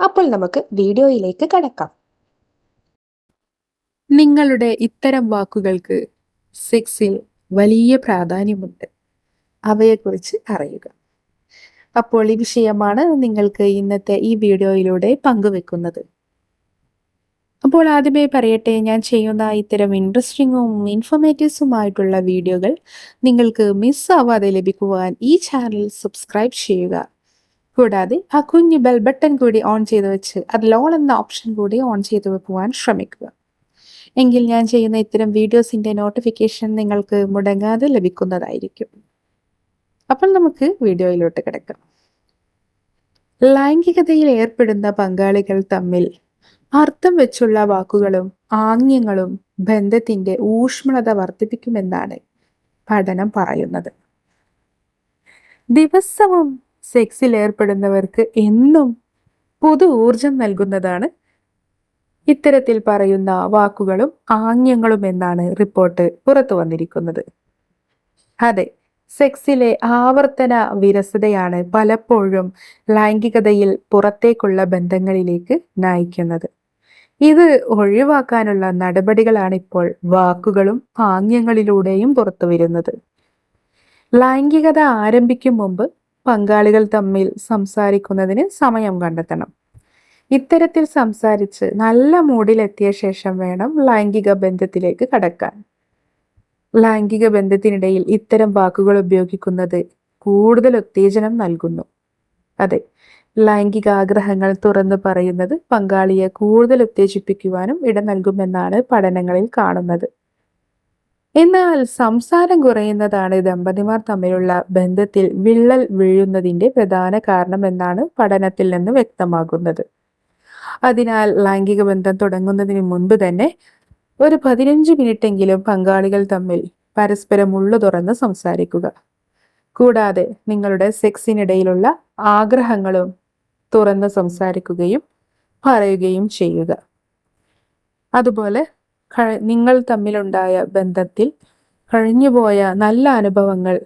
അപ്പോൾ നമുക്ക് വീഡിയോയിലേക്ക് കടക്കാം. നിങ്ങളുടെ ഇത്തരം വാക്കുകൾക്ക് സെക്സിൽ വലിയ പ്രാധാന്യമുണ്ട്. അവയെക്കുറിച്ച് അറിയുക. അപ്പോൾ ഈ വിഷയമാണ് നിങ്ങൾക്ക് ഇന്നത്തെ ഈ വീഡിയോയിലൂടെ പങ്കുവെക്കുന്നത്. അപ്പോൾ ആദ്യമേ പറയട്ടെ ഞാൻ ചെയ്യുന്ന ഇത്തരം ഇൻട്രസ്റ്റിങ്ങും ഇൻഫോർമേറ്റീവ്സുമായിട്ടുള്ള വീഡിയോകൾ നിങ്ങൾക്ക് മിസ്സാവാതെ ലഭിക്കുവാൻ ഈ ചാനൽ സബ്സ്ക്രൈബ് ചെയ്യുക. കൂടാതെ ആ കുഞ്ഞു ബെൽ ബട്ടൺ കൂടി ഓൺ ചെയ്ത് വെച്ച് അത് ലോൺ എന്ന ഓപ്ഷൻ കൂടി ഓൺ ചെയ്ത് വെക്കുവാൻ ശ്രമിക്കുക. എങ്കിൽ ഞാൻ ചെയ്യുന്ന ഇത്തരം വീഡിയോസിന്റെ നോട്ടിഫിക്കേഷൻ നിങ്ങൾക്ക് മുടങ്ങാതെ ലഭിക്കുന്നതായിരിക്കും. അപ്പോൾ നമുക്ക് വീഡിയോയിലോട്ട് കിടക്കാം. ലൈംഗികതയിൽ ഏർപ്പെടുന്ന പങ്കാളികൾ തമ്മിൽ അർത്ഥം വെച്ചുള്ള വാക്കുകളും ആംഗ്യങ്ങളും ബന്ധത്തിന്റെ ഊഷ്മളത വർദ്ധിപ്പിക്കുമെന്നാണ് പഠനം പറയുന്നത്. ദിവസവും സെക്സിൽ ഏർപ്പെടുന്നവർക്ക് എന്നും പുതു ഊർജം നൽകുന്നതാണ് ഇത്തരത്തിൽ പറയുന്ന വാക്കുകളും ആംഗ്യങ്ങളും എന്നാണ് റിപ്പോർട്ട് പുറത്തു വന്നിരിക്കുന്നത്. അതെ സെക്സിലെ ആവർത്തന വിരസതയാണ് പലപ്പോഴും ലൈംഗികതയിൽ പുറത്തേക്കുള്ള ബന്ധങ്ങളിലേക്ക് നയിക്കുന്നത്. ഇത് ഒഴിവാക്കാനുള്ള നടപടികളാണ് ഇപ്പോൾ വാക്കുകളും ആംഗ്യങ്ങളിലൂടെയും പുറത്തു വരുന്നത് ലൈംഗികത ആരംഭിക്കും മുമ്പ് പങ്കാളികൾ തമ്മിൽ സംസാരിക്കുന്നതിന് സമയം കണ്ടെത്തണം. ഇത്തരത്തിൽ സംസാരിച്ച് നല്ല മൂഡിലെത്തിയ ശേഷം വേണം ലൈംഗിക ബന്ധത്തിലേക്ക് കടക്കാൻ. ലൈംഗിക ബന്ധത്തിനിടയിൽ ഇത്തരം വാക്കുകൾ ഉപയോഗിക്കുന്നത് കൂടുതൽ ഉത്തേജനം നൽകുന്നു. അതെ ലൈംഗിക ആഗ്രഹങ്ങൾ തുറന്നു പറയുന്നത് പങ്കാളിയെ കൂടുതൽ ഉത്തേജിപ്പിക്കുവാനും ഇട നൽകുമെന്നാണ് പഠനങ്ങളിൽ കാണുന്നത്. എന്നാൽ സംസാരം കുറയുന്നതാണ് ദമ്പതിമാർ തമ്മിലുള്ള ബന്ധത്തിൽ വിള്ളൽ വീഴുന്നതിന്റെ പ്രധാന കാരണം എന്നാണ് പഠനത്തിൽ നിന്ന് വ്യക്തമാകുന്നത്. അതിനാൽ ലൈംഗിക ബന്ധം തുടങ്ങുന്നതിന് മുൻപ് തന്നെ ഒരു പതിനഞ്ച് മിനിറ്റെങ്കിലും പങ്കാളികൾ തമ്മിൽ പരസ്പരം ഉള്ളു തുറന്ന് സംസാരിക്കുക. കൂടാതെ നിങ്ങളുടെ സെക്സിനിടയിലുള്ള ആഗ്രഹങ്ങളും തുറന്ന് സംസാരിക്കുകയും പറയുകയും ചെയ്യുക. അതുപോലെ നിങ്ങൾ തമ്മിലുണ്ടായ ബന്ധത്തിൽ കഴിഞ്ഞുപോയ നല്ല അനുഭവങ്ങൾ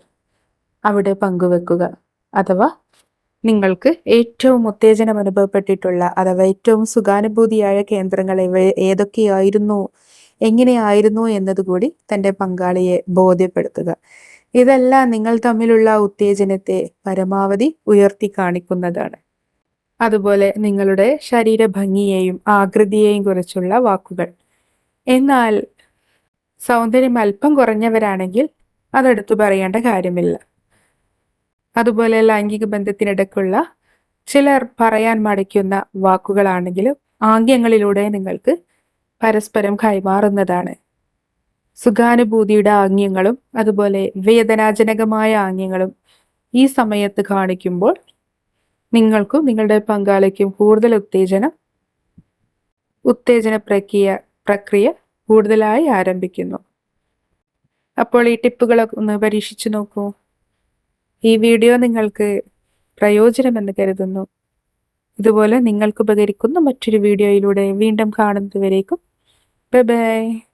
അവിടെ പങ്കുവെക്കുക. അഥവാ നിങ്ങൾക്ക് ഏറ്റവും ഉത്തേജനം അനുഭവപ്പെട്ടിട്ടുള്ള അഥവാ ഏറ്റവും സുഖാനുഭൂതിയായ കേന്ദ്രങ്ങൾ ഏതൊക്കെയായിരുന്നു എങ്ങനെയായിരുന്നു എന്നതുകൂടി തന്റെ പങ്കാളിയെ ബോധ്യപ്പെടുത്തുക. ഇതെല്ലാം നിങ്ങൾ തമ്മിലുള്ള ഉത്തേജനത്തെ പരമാവധി ഉയർത്തി കാണിക്കുന്നതാണ്. അതുപോലെ നിങ്ങളുടെ ശരീരഭംഗിയെയും ആകൃതിയെയും കുറിച്ചുള്ള വാക്കുകൾ. എന്നാൽ സൗന്ദര്യം അല്പം കുറഞ്ഞവരാണെങ്കിൽ അതെടുത്തു പറയേണ്ട കാര്യമില്ല. അതുപോലെ ലൈംഗിക ബന്ധത്തിനിടയ്ക്കുള്ള ചിലർ പറയാൻ മടിക്കുന്ന വാക്കുകളാണെങ്കിലും ആംഗ്യങ്ങളിലൂടെ നിങ്ങൾക്ക് പരസ്പരം കൈമാറുന്നതാണ്. സുഖാനുഭൂതിയുടെ ആംഗ്യങ്ങളും അതുപോലെ വേദനാജനകമായ ആംഗ്യങ്ങളും ഈ സമയത്ത് കാണിക്കുമ്പോൾ നിങ്ങൾക്കും നിങ്ങളുടെ പങ്കാളിക്കും കൂടുതൽ ഉത്തേജനം ഉത്തേജന പ്രക്രിയ പ്രക്രിയ കൂടുതലായി ആരംഭിക്കുന്നു. അപ്പോൾ ഈ ടിപ്പുകളൊക്കെ ഒന്ന് പരീക്ഷിച്ചു നോക്കൂ. ഈ വീഡിയോ നിങ്ങൾക്ക് പ്രയോജനമെന്ന് കരുതുന്നു. ഇതുപോലെ നിങ്ങൾക്ക് ഉപകരിക്കുന്ന മറ്റൊരു വീഡിയോയിലൂടെ വീണ്ടും കാണുന്നതുവരേക്കും. Bye bye.